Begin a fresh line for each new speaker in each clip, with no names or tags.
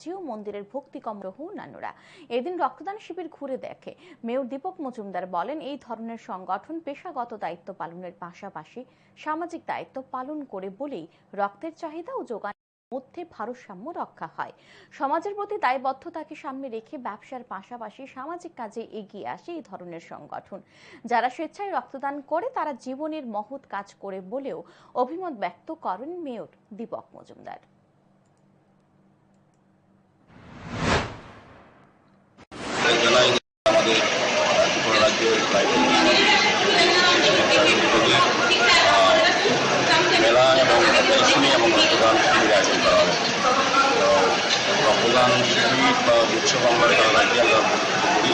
জিও মন্দিরের ভক্তিকম রহ অন্যান্যরা এদিন রক্তদান শিবির ঘুরে দেখে মেয়র দীপক মজুমদার বলেন, এই ধরনের সংগঠন পেশাগত দায়িত্ব পালনের পাশাপাশি সামাজিক দায়িত্ব পালন করে বলেই রক্তের চাহিদা ও যোগান মধ্যে ভারসাম্য রক্ষা হয়। সমাজের প্রতি দায়বদ্ধতাকে সামনে রেখে ব্যবসার পাশাপাশি সামাজিক কাজে এগিয়ে আসে এই ধরনের সংগঠন। যারা স্বেচ্ছায় রক্তদান করে, তারা জীবনের মহৎ কাজ করে বলেও অভিমত ব্যক্ত করেন মেয়র দীপক মজুমদার।
আমাদের ত্রিপুরা রাজ্যের মেলা এবং প্রদর্শনী এবং রক্তদান শিবির আয়োজন করা হবে তো রক্তদান শিবির বা উৎসব আমরা সারা রাজ্যে আমরা করি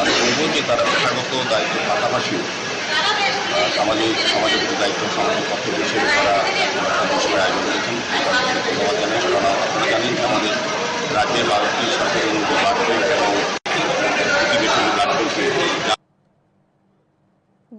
আমি বলব যে তারা পেশাগত দায়িত্বের পাশাপাশিও সামাজিক সমাজের প্রতি দায়িত্ব সামাজিক কর্তব্য হিসেবে তারা শিবির আয়োজন করেছেন ধন্যবাদ জানাই কারণ আপনারা জানেন আমাদের রাজ্যে বারোটি সরকারি অনুযায়ী ব্লাড ব্যাংক এবং প্রতিবেশী ব্লাড ব্যাংকে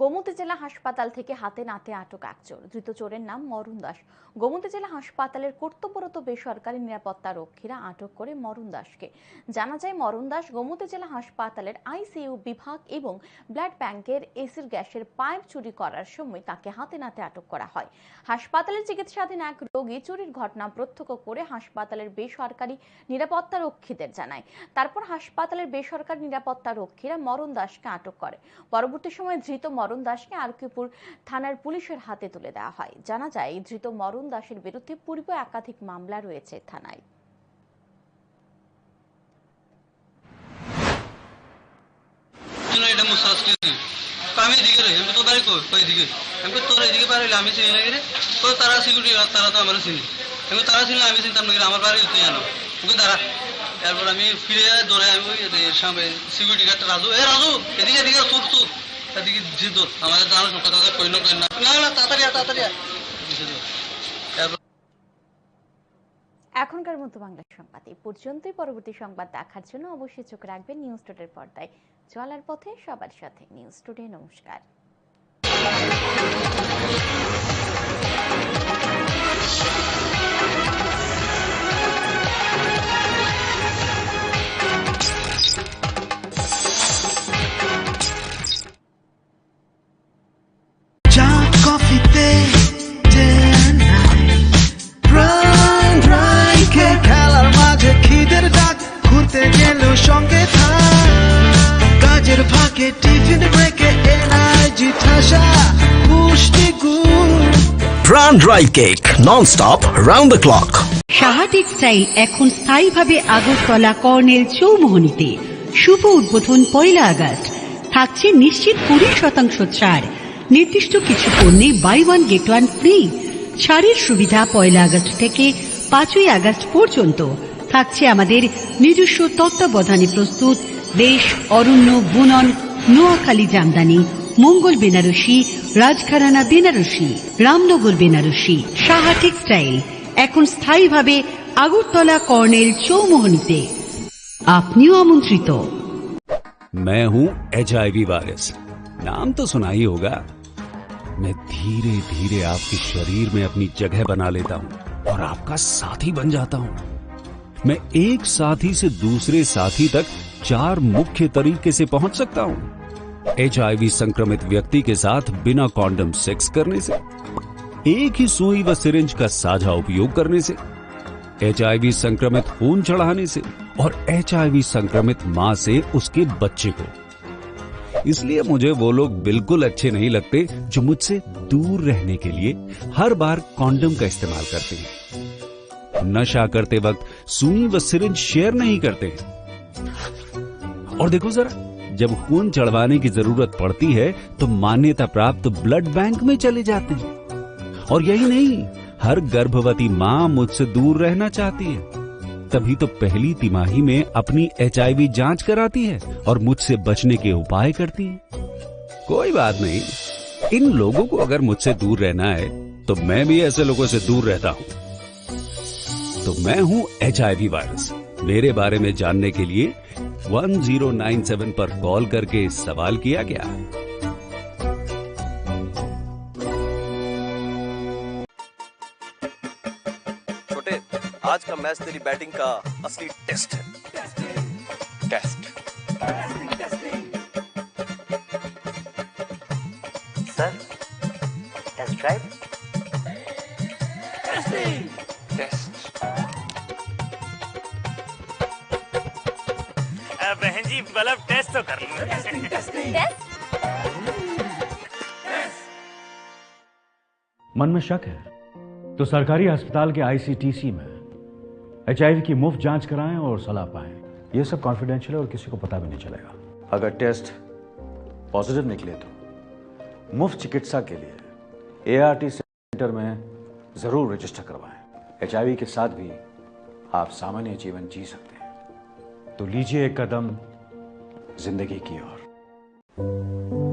গোমতী জেলা হাসপাতাল থেকে হাতে নাতে আটক এক চোর। ধৃত চোরের নাম মরুন দাস। গোমতী জেলা হাসপাতালের কর্তব্যরত বেসরকারি নিরাপত্তা রক্ষীরা আটক করে মরুন দাসকে। জানা যায় মরুন দাস গোমতী জেলা হাসপাতালের আইসিইউ বিভাগ এবং ব্লাড ব্যাংকের এসির গ্যাসের পাইপ চুরি করার সময় তাকে হাতে নাতে আটক করা হয়। হাসপাতালের চিকিৎসাধীন এক রোগী চুরির ঘটনা প্রত্যক্ষ করে হাসপাতালের বেসরকারি নিরাপত্তা রক্ষীদের জানায়। তারপর হাসপাতালের বেসরকারি নিরাপত্তা রক্ষীরা মরণ দাসকে আটক করে। পরবর্তী সময় ধৃত মরণ দাসকে আরকিপুর থানার পুলিশের হাতে তুলে দেওয়া হয়। জানা যায়, ধৃত মরণ দাসের বিরুদ্ধে পূর্ব একাধিক মামলা রয়েছে থানায়।
তারপর আমি ফিরে দৌড়ে আমি ওই সামনে সিকিউরিটি গার্ডটা রাজু। এ রাজু, এদিকে এদিকে তুক তুক এদিকে জি আমাদের জানো কথা কথা কই না না। না না তাড়াতাড়ি তাড়াতাড়ি আয়। দিছে তোর। তারপর
এখনকার মতো বাংলা সংবাদ এই পর্যন্তই। পরবর্তী সংবাদ দেখার জন্য অবশ্যই চোখ রাখবেন নিউজ টুডের পর্দায়। চলার পথে সবার সাথে নিউজ টুডে। নমস্কার।
Brand Dry Cake, non-stop, round the clock.
Saha textile এখন স্থায়ীভাবে আগরতলা কর্নেল চৌমোহনীতে। শুভ উদ্বোধন পয়লা আগস্ট। থাকছে নিশ্চিত কুড়ি শতাংশ ছাড়। নির্দিষ্ট কিছু পণ্যে buy one get one free ছাড়ের সুবিধা পয়লা আগস্ট থেকে পাঁচই আগস্ট পর্যন্ত। থাকছে আমাদের নিজস্ব তত্ত্বাবধানে প্রস্তুত দেশ, অরণ্য, বুনন, নোয়াখালী, জামদানি। মঙ্গল বেনারসি রাজঘরানা বেনারসি রামনগর বেনারসি সাহা টেক্সটাইল এখন স্থায়ীভাবে আগরতলা কর্নেল চৌমোহনীতে আপনিও আমন্ত্রিত
मैं हूं एच वायरस नाम तो सुना ही होगा मैं धीरे धीरे आपके शरीर में अपनी जगह बना लेता हूं और आपका साथी बन जाता हूं मैं एक साथी से दूसरे साथी तक चार मुख्य तरीके से पहुंच सकता हूं एचआईवी संक्रमित व्यक्ति के साथ बिना कॉन्डम सेक्स करने से, एक ही सुई व सिरिंज का साझा उपयोग करने से एचआईवी संक्रमित खून चढ़ाने से और एचआईवी संक्रमित माँ से उसके बच्चे को। इसलिए मुझे वो लोग बिल्कुल अच्छे नहीं लगते जो मुझसे दूर रहने के लिए हर बार कॉन्डम का इस्तेमाल करते हैं। नशा करते वक्त सुई व सिरिंज शेयर नहीं करते हैं। और देखो जरा जब खून चढ़वाने की ज़रूरत पड़ती है तो मान्यता प्राप्त ब्लड बैंक में चले जाते हैं। और यही नहीं, हर गर्भवती माँ मुझसे दूर रहना चाहती है। तभी तो पहली तिमाही में अपनी एच जाँच कराती है और मुझसे बचने के उपाय करती है। कोई बात नहीं, इन लोगों को अगर मुझसे दूर रहना है तो मैं भी ऐसे लोगों से दूर रहता हूँ। तो मैं हूँ एच वायरस। मेरे बारे में जानने के लिए 1097 पर कॉल करके सवाल किया गया।
छोटे, आज का मैच तेरी बैटिंग का असली टेस्ट है। टेस्ट।
Sir, test drive?
बहन जी मतलब टेस्ट तो कर लो।
मन में शक है? तो सरकारी अस्पताल के आईसीटीसी में एचआईवी की मुफ़्त जाँच कराएँ और सलाह पाएँ। ये सब कॉन्फिडेंशियल है और किसी को पता भी नहीं चलेगा। अगर टेस्ट पॉजिटिव निकले तो। मुफ़्त चिकित्सा के लिए एआरटी सेंटर में ज़रूर रजिस्टर करवाएँ। एच के साथ भी आप सामान्य जीवन जी सकते हैं। तो लीजिए एक कदम ज़िंदगी की ओर।